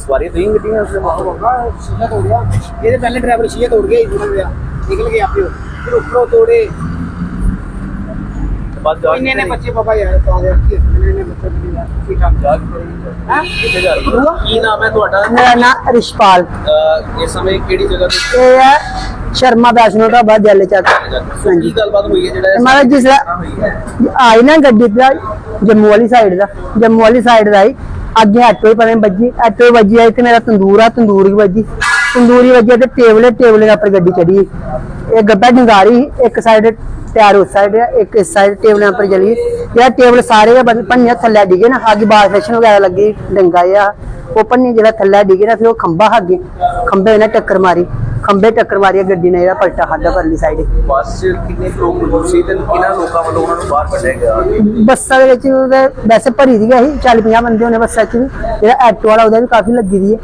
ਸਵਾਰੀ ਤੁਸੀਂ ਗੱਡੀਆਂ ਉਸ ਹੋਗਾ ਸ਼ੀਸ਼ਾ ਤੋੜ ਗਿਆ ਇਹਦੇ ਪਹਿਲੇ ਡਰਾਈਵਰ ਸ਼ੀਸ਼ਾ ਤੋੜ ਗਿਆ ਇਧਰ ਗਿਆ। ਨਿਕਲ ਗਿਆ ਆਪੇ। ਫਿਰ ਉੱਪਰੋਂ ਤੋੜੇ। ਬਾਅਦ ਜਾ ਇੰਨੇ ਨੇ ਬੱਚੇ ਬਾਬਾ ਯਾਰ ਤਾਂ ਦੇ ਕੀ ਇੰਨੇ ਨੇ ਬੱਚੇ ਵੀ ਯਾਰ ਕੀ ਕੰਮ ਜਾ ਹਾਂ? ਕਿੱਥੇ ਜਾ ਰਹੀ ਹੈ? ਕੀ ਨਾਮ ਹੈ ਤੁਹਾਡਾ? ਮੇਰਾ ਨਾਮ ਰਿਸ਼ਪਾਲ। ਇਸ ਸਮੇਂ ਕਿਹੜੀ ਜਗ੍ਹਾ ਤੇ ਇਹ ਹੈ ਸ਼ਰਮਾ ਵੈਸ਼ਨੋ ਢਾਬਾ ਜੱਲ ਚੱਕ। ਕੀ ਗੱਲਬਾਤ ਹੋਈ ਹੈ ਜਿਹੜਾ ਮਹਾਰਾਜ ਹੈ? ਆਈ ਨਾ ਗੱਡੀ ਦਾ ਜੰਮੂ ਵਾਲੀ ਸਾਈਡ ਦਾ। ਜੰਮੂ ਵਾਲੀ ਸਾਈਡ ਦਾ ਆਈ। ਅੱਗੇ ਆਟੋ ਹੀ ਪਤਾ ਨੀ ਵੱਜੀ ਆਟੋ ਹੀ ਵੱਜੀ ਆ, ਇੱਥੇ ਮੇਰਾ ਤੰਦੂਰ ਆ, ਤੰਦੂਰ ਵੱਜੀ। ਤੰਦੂਰੀ ਵੱਜੀ ਤੇ ਟੇਬਲੇ ਟੇਬਲੇ ਦੇ ਉੱਪਰ ਗੱਡੀ ਚੜੀ ਇਹ ਗੱਬਾ ਡੰਗਾਰੀ ਇੱਕ ਸਾਈਡ ਟਾਇਰ ਉਸ ਸਾਈਡ ਹੈ ਇੱਕ ਇਸ ਸਾਈਡ ਟੇਬਲਾਂ ਉੱਪਰ ਚਲੀ। ਇਹ ਟੇਬਲ ਸਾਰੇ ਦੇ ਪੰਨੇ ਥੱਲੇ ਡਿੱਗੇ ਨਾ, ਅੱਗੇ ਬਾਰ ਫੈਸ਼ਨ ਵਗੈਰਾ ਲੱਗੀ, ਡੰਗਾ ਆ ਉਹ ਪੰਨੇ ਜਿਹੜਾ ਥੱਲੇ ਡਿੱਗੇ ਨਾ, ਫਿਰ ਉਹ ਖੰਭਾ ਅੱਗੇ, ਖੰਭੇ ਨੇ ਟੱਕਰ ਮਾਰੀ। ਖੰਭੇ ਟੱਕਰ ਮਾਰੀ ਗੱਡੀ ਨੇ ਇਹਦਾ ਪਲਟਾ ਖਾਦਾ ਪਰਲੀ ਸਾਈਡ ਬੱਸ ਕਿੰਨੇ ਲੋਕ ਮੌਜੂਦ ਸੀ ਤੇ ਕਿਹਨਾਂ ਲੋਕਾਂ ਵੱਲੋਂ ਉਹਨਾਂ ਨੂੰ ਬਾਹਰ ਕੱਢਿਆ ਗਿਆ? ਬੱਸਾਂ ਦੇ ਵਿੱਚ ਵੈਸੇ ਭਰੀ ਦੀ ਸੀ 40 50 ਬੰਦੇ ਹੋਣੇ ਬੱਸਾਂ 'ਚ ਵੀ। ਜਿਹੜਾ ਐਟੋ ਵਾਲਾ ਉਹਦਾ ਵੀ ਕਾਫੀ ਲੱਗੀ ਦੀ ਹੈ